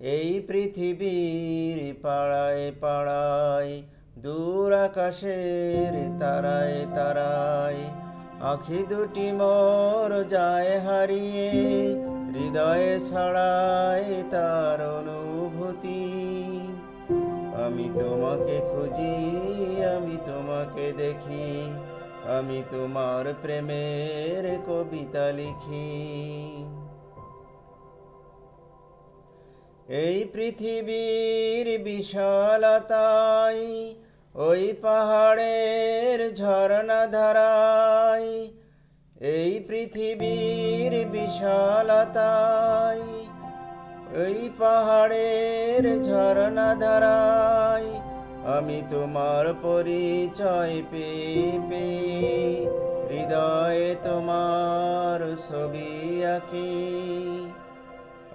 এই পৃথিবীর পাড়ায় পাড়ায়, দূর আকাশের তারায় তারায়, আখি দুটি মোর যায় হারিয়ে, হৃদয়ে ছড়ায় তার অনুভূতি। আমি তোমাকে খুঁজি, আমি তোমাকে দেখি, আমি তোমার প্রেমের কবিতা লিখি। এই পৃথিবীর বিশালতায় ওই পাহাড়ের ঝর্ণা ধারায় এই পৃথিবীর বিশালতায় ওই পাহাড়ের ঝর্ণা ধারায় আমি তোমার পরিচয় পেয়ে, হৃদয়ে তোমার ছবি আঁকি।